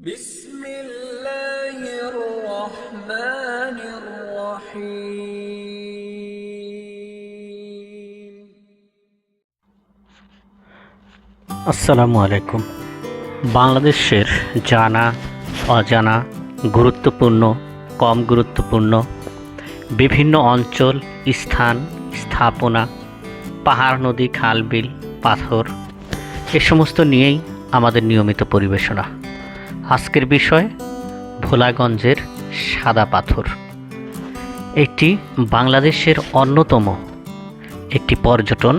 بسم الله الرحمن الرحيم আসসালামু আলাইকুম বাংলাদেশের জানা অজানা গুরুত্বপূর্ণ কম গুরুত্বপূর্ণ বিভিন্ন অঞ্চল স্থান স্থাপনা পাহাড় নদী খাল বিল পাথর এ সমস্ত নিয়েই আমাদের নিয়মিত পরিবেশনা আজকের বিষয় ভোলাগঞ্জের সাদা পাথর। এটি বাংলাদেশের অন্যতম একটি পর্যটন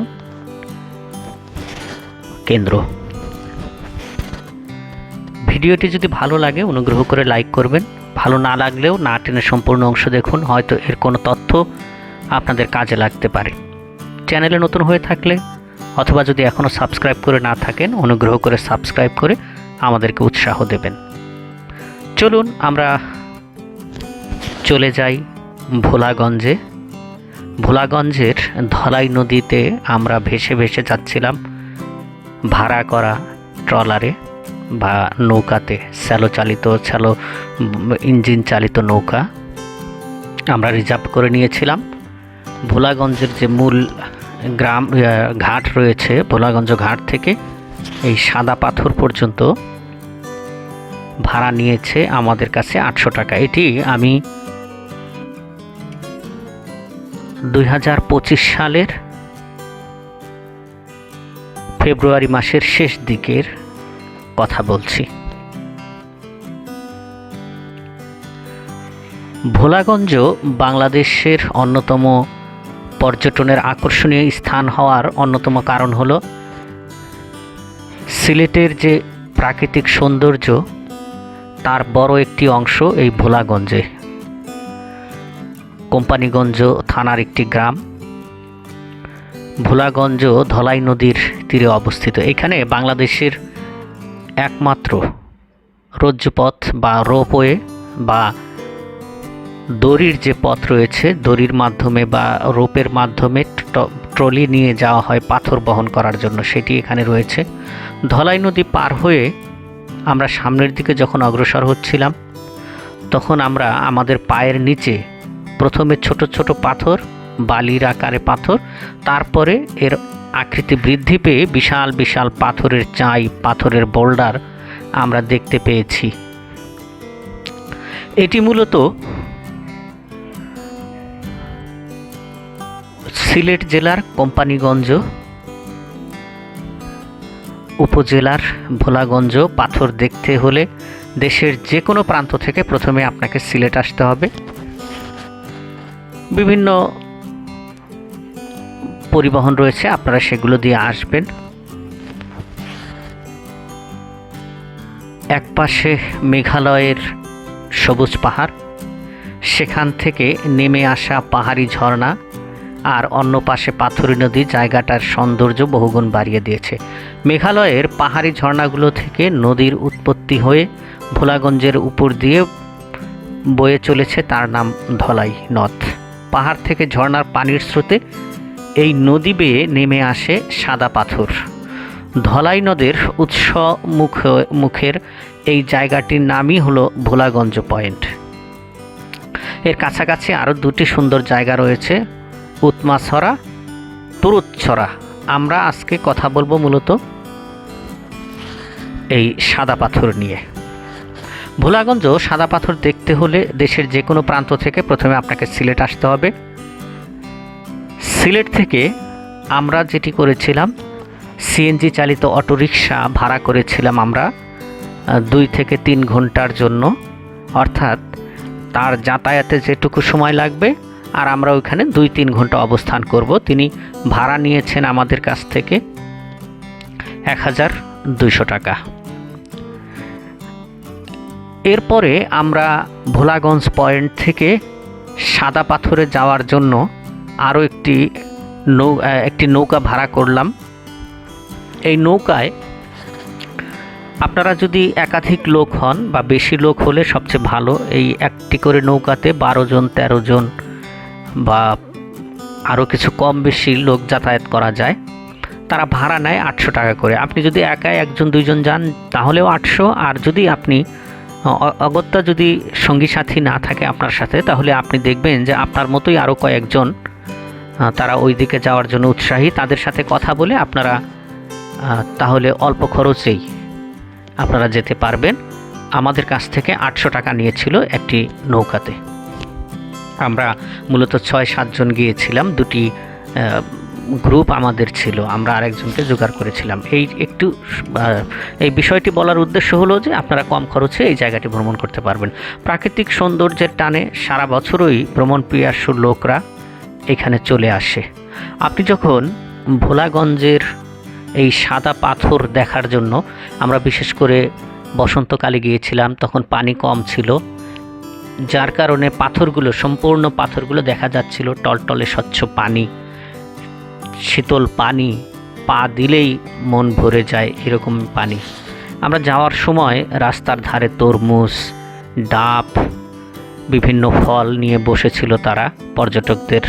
কেন্দ্র। ভিডিওটি যদি ভালো লাগে, অনুগ্রহ করে লাইক করবেন। ভালো না লাগলেও না টেনে সম্পূর্ণ অংশ দেখুন, হয়তো এর কোনো তথ্য আপনাদের কাজে লাগতে পারে। চ্যানেলে নতুন হয়ে থাকলে, অথবা যদি এখনও সাবস্ক্রাইব করে না থাকেন, অনুগ্রহ করে সাবস্ক্রাইব করে আমাদেরকে উৎসাহ দেবেন। চলুন আমরা চলে যাই ভোলাগঞ্জে। ভোলাগঞ্জের ধলাই নদীতে আমরা ভেসে ভেসে যাচ্ছিলাম ভাড়া করা ট্রলারে বা নৌকাতে, স্যালো চালিত, স্যালো ইঞ্জিন চালিত নৌকা আমরা রিজার্ভ করে নিয়েছিলাম। ভোলাগঞ্জের যে মূল গ্রাম ঘাট রয়েছে, ভোলাগঞ্জ ঘাট থেকে এই সাদা পাথর পর্যন্ত ভাড়া নিয়েছে আমাদের কাছে আটশো টাকা। এটি আমি দুই হাজার পঁচিশ সালের ফেব্রুয়ারি মাসের শেষ দিকের কথা বলছি। ভোলাগঞ্জ বাংলাদেশের অন্যতম পর্যটনের আকর্ষণীয় স্থান হওয়ার অন্যতম কারণ হলো সিলেটের যে প্রাকৃতিক সৌন্দর্য তার বড় একটি অংশ এই ভোলাগঞ্জে। কোম্পানিগঞ্জ থানার একটি গ্রাম। ভোলাগঞ্জ ধলাই নদীর তীরে অবস্থিত। এখানে বাংলাদেশের একমাত্র রজ্জুপথ বা রোপওয়ে বা দড়ির যে পথ রয়েছে, দড়ির মাধ্যমে বা রোপের মাধ্যমে ট্রলি নিয়ে যাওয়া হয়, পাথর বহন করার জন্য। সেটি এখানে রয়েছে। ধলাই নদী পার হয়ে আমরা সামনের দিকে যখন অগ্রসর হচ্ছিলাম, তখন আমরা আমাদের পায়ের নিচে প্রথমে ছোট ছোট পাথর, বালির আকারে পাথর, তারপরে এর আকৃতি বৃদ্ধি পেয়ে বিশাল বিশাল পাথরের চাই, পাথরের বোল্ডার আমরা দেখতে পেয়েছি। এটি মূলত সিলেট জেলার কোম্পানিগঞ্জ উপজেলার ভোলাগঞ্জ পাথর দেখতে হলে দেশের যে কোনো প্রান্ত থেকে প্রথমে আপনাকে সিলেট আসতে হবে। বিভিন্ন পরিবহন রয়েছে, আপনারা সেগুলো দিয়ে আসবেন। এক পাশে মেঘালয়ের সবুজ পাহাড়, সেখান থেকে নেমে আসা পাহাড়ি ঝর্ণা, আর অন্য পাশে পাথুরি নদী জায়গাটার সৌন্দর্য বহুগুণ বাড়িয়ে দিয়েছে। মেঘালয়ের পাহাড়ি ঝর্ণাগুলো থেকে নদীর উৎপত্তি হয়ে ভোলাগঞ্জের উপর দিয়ে বয়ে চলেছে তার নাম ধলাই নদ। পাহাড় থেকে ঝর্ণার পানির স্রোতে এই নদী বেয়ে নেমে আসে সাদা পাথর। ধলাই নদের উৎস মুখ, মুখের এই জায়গাটির নামই হলো ভোলাগঞ্জ পয়েন্ট। এর কাছাকাছি আরও দুটি সুন্দর জায়গা রয়েছে, উৎমাছড়া, তুরুৎছড়া। আমরা আজকে কথা বলব মূলত এই সাদা পাথর নিয়ে। ভোলাগঞ্জ সাদা পাথর দেখতে হলে দেশের যে কোনো প্রান্ত থেকে প্রথমে আপনাকে সিলেট আসতে হবে। সিলেট থেকে আমরা যেটি করেছিলাম, সিএনজি চালিত অটোরিকশা ভাড়া করেছিলাম আমরা দুই থেকে তিন ঘণ্টার জন্য। অর্থাৎ তার যাতায়াতে যেটুকু সময় লাগবে আর আমরা ওইখানে দুই তিন ঘণ্টা অবস্থান করব। তিনি ভাড়া নিয়েছেন আমাদের কাছ থেকে এক হাজার দুইশো টাকা। এরপরে আমরা ভোলাগঞ্জ পয়েন্ট থেকে সাদা পাথরে যাওয়ার জন্য আরও একটি নৌ একটি নৌকা ভাড়া করলাম। এই নৌকায় আপনারা যদি একাধিক লোক হন বা বেশি লোক হলে সবচেয়ে ভালো এই একটি করে নৌকাতে বারো জন, তেরো জন বা আরও কিছু কম বেশি লোক যাতায়াত করা যায়, তারা ভাড়া নেয় আটশো টাকা করে। আপনি যদি একাই একজন, দুইজন যান, তাহলেও আটশো। আর যদি আপনি অগত্যা যদি সঙ্গী সাথী না থাকে আপনার সাথে, তাহলে আপনি দেখবেন যে আপনার মতোই আরও কয়েকজন তারা ওই দিকে যাওয়ার জন্য উৎসাহী। তাদের সাথে কথা বলে আপনারা তাহলে অল্প খরচেই আপনারা যেতে পারবেন। আমাদের কাছ থেকে আটশো টাকা নিয়েছিল একটি নৌকাতে। আমরা মূলত ছয় সাতজন গিয়েছিলাম। দুটি গ্রুপ আমাদের ছিল। আমরা আরেকজনকে জোগাড় করেছিলাম। এই একটু এই বিষয়টি বলার উদ্দেশ্য হলো যে আপনারা কম খরচে এই জায়গাটি ভ্রমণ করতে পারবেন। প্রাকৃতিক সৌন্দর্যের টানে সারা বছরই ভ্রমণ প্রিয়াস্য লোকরা এখানে চলে আসে। আপনি যখন ভোলাগঞ্জের এই সাদা পাথর দেখার জন্য আমরা বিশেষ করে বসন্তকালে গিয়েছিলাম, তখন পানি কম ছিল। যার কারণে পাথরগুলো, সম্পূর্ণ পাথরগুলো দেখা যাচ্ছিল টলটলে স্বচ্ছ পানি। শীতল পানি, পা দিলেই মন ভরে যায় এরকম পানি। আমরা যাওয়ার সময় রাস্তার ধারে তরমুজ, ডাব, বিভিন্ন ফল নিয়ে বসেছিল তারা, পর্যটকদের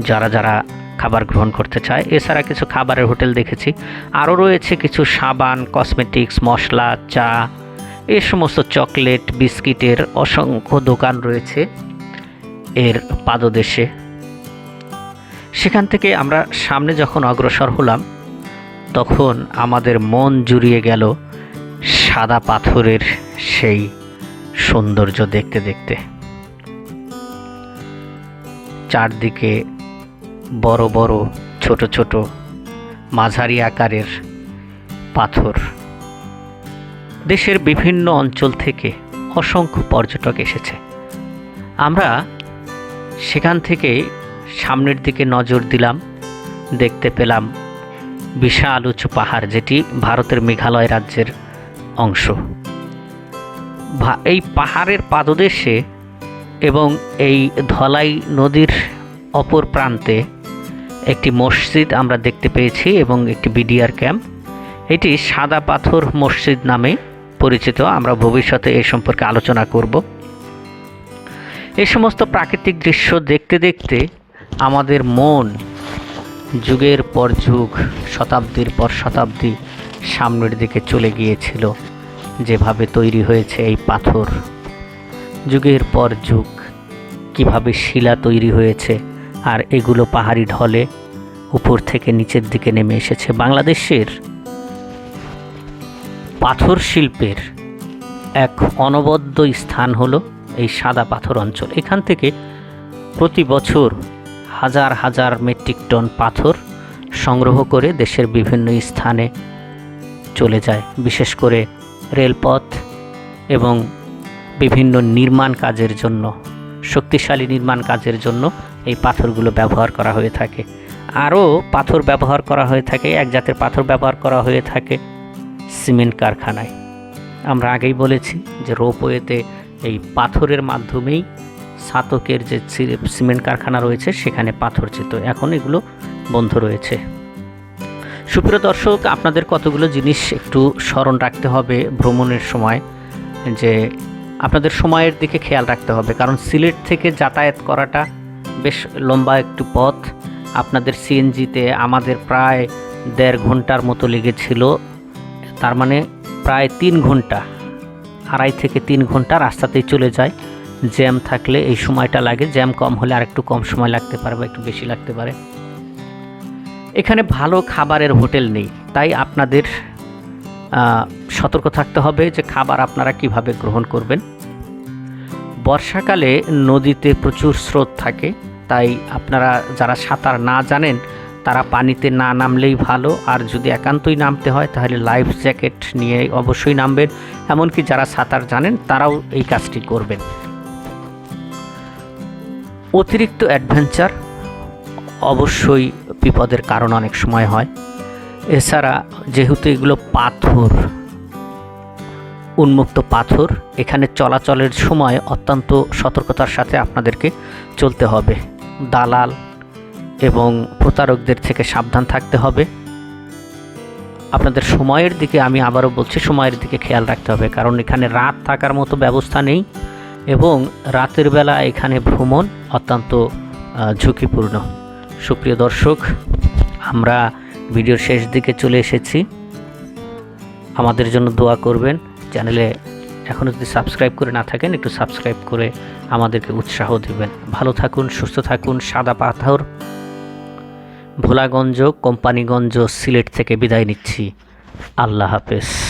যারা যারা খাবার গ্রহণ করতে চায়। এছাড়া কিছু খাবারের হোটেল দেখেছি। আরও রয়েছে কিছু সাবান, কসমেটিক্স, মশলা, চা এই সমস্ত চকলেট, বিস্কিটের অসংখ্য দোকান রয়েছে এর পাদদেশে। সেখান থেকে আমরা সামনে যখন অগ্রসর হলাম, তখন আমাদের মন জুড়িয়ে গেল সাদা পাথরের সেই সৌন্দর্য দেখতে দেখতে। চারদিকে বড় বড়, ছোট ছোট, মাঝারি আকারের পাথর। দেশের বিভিন্ন অঞ্চল থেকে অসংখ্য পর্যটক এসেছে। আমরা সেখান থেকে সামনের দিকে নজর দিলাম, দেখতে পেলাম বিশাল উঁচু পাহাড় যেটি ভারতের মেঘালয় রাজ্যের অংশ। এই পাহাড়ের পাদদেশে এবং এই ধলাই নদীর অপর প্রান্তে একটি মসজিদ আমরা দেখতে পেয়েছি এবং একটি বিডিআর ক্যাম্প। এটি সাদা পাথর মসজিদ নামে পরিচিত, আমরা ভবিষ্যতে এই সম্পর্কে আলোচনা করব। এই সমস্ত প্রাকৃতিক দৃশ্য দেখতে দেখতে আমাদের মন যুগের পর যুগ, শতাব্দীর পর শতাব্দী সামনের দিকে চলে গিয়েছিল, যেভাবে তৈরি হয়েছে এই পাথর। যুগের পর যুগ, কীভাবে শিলা তৈরি হয়েছে আর এগুলো পাহাড়ি ঢলে উপর থেকে নিচের দিকে নেমে এসেছে। বাংলাদেশের পাথর শিল্পের এক অনবদ্য স্থান হলো এই সাদা পাথর অঞ্চল। এখান থেকে প্রতি বছর হাজার হাজার মেট্রিক টন পাথর সংগ্রহ করে দেশের বিভিন্ন স্থানে চলে যায়। বিশেষ করে রেলপথ এবং বিভিন্ন নির্মাণ কাজের জন্য, শক্তিশালী নির্মাণ কাজের জন্য এই পাথরগুলো ব্যবহার করা হয়ে থাকে। আরও পাথর ব্যবহার করা হয়ে থাকে, এক জাতের পাথর ব্যবহার করা হয়ে থাকে। সিমেন্ট কারখানায়। আমরা আগেই বলেছি যে রোপওয়েতে এই পাথরের মাধ্যমেই সাতকের যে সিমেন্ট কারখানা রয়েছে, সেখানে পাথর চিত এখন এগুলো বন্ধ রয়েছে। সুপ্রিয় দর্শক, আপনাদের কতগুলো জিনিস একটু স্মরণ রাখতে হবে ভ্রমণের সময়? যে আপনাদের সময়ের দিকে খেয়াল রাখতে হবে, কারণ সিলেট থেকে যাতায়াত করাটা বেশ লম্বা একটু পথ। আপনাদের সিএনজিতে আমাদের প্রায় দেড় ঘণ্টার মতো লেগেছিল তার মানে প্রায় তিন ঘণ্টা, আড়াই থেকে তিন ঘণ্টা রাস্তাতেই চলে যায়। জ্যাম থাকলে এই সময়টা লাগে। জ্যাম কম হলে আর একটু কম সময় লাগতে পারে বা একটু বেশি লাগতে পারে। এখানে ভালো খাবারের হোটেল নেই। তাই আপনাদের সতর্ক থাকতে হবে যে খাবার আপনারা কীভাবে গ্রহণ করবেন। বর্ষাকালে নদীতে প্রচুর স্রোত থাকে। তাই আপনারা যারা সাঁতার না জানেন তারা পানিতে না নামলেই ভালো। আর যদি একান্তই নামতে হয়, তাহলে লাইফ জ্যাকেট নিয়ে অবশ্যই নামবেন। এমনকি যারা সাঁতার জানেন, তারাও এই কাজটি করবেন। অতিরিক্ত অ্যাডভেঞ্চার অবশ্যই বিপদের কারণ অনেক সময় হয়। এছাড়া যেহেতু এগুলো পাথর, উন্মুক্ত পাথর, এখানে চলাচলের সময় অত্যন্ত সতর্কতার সাথে আপনাদেরকে চলতে হবে। দালাল এবং প্রতারকদের থেকে সাবধান থাকতে হবে। আপনাদের সময়ের দিকে আমি আবারও বলছি, সময়ের দিকে খেয়াল রাখতে হবে, কারণ এখানে রাত থাকার মতো ব্যবস্থা নেই এবং রাতের বেলা এখানে ভ্রমণ অত্যন্ত ঝুঁকিপূর্ণ। সুপ্রিয় দর্শক, আমরা ভিডিওর শেষ দিকে চলে এসেছি। আমাদের জন্য দোয়া করবেন, চ্যানেলে এখনও যদি সাবস্ক্রাইব করে না থাকেন, একটু সাবস্ক্রাইব করে আমাদেরকে উৎসাহ দেবেন। ভালো থাকুন, সুস্থ থাকুন, সাদা পাথর। ভোলাগঞ্জ কোম্পানিগঞ্জ সিলেট থেকে বিদায় নিচ্ছি। আল্লাহ হাফেজ।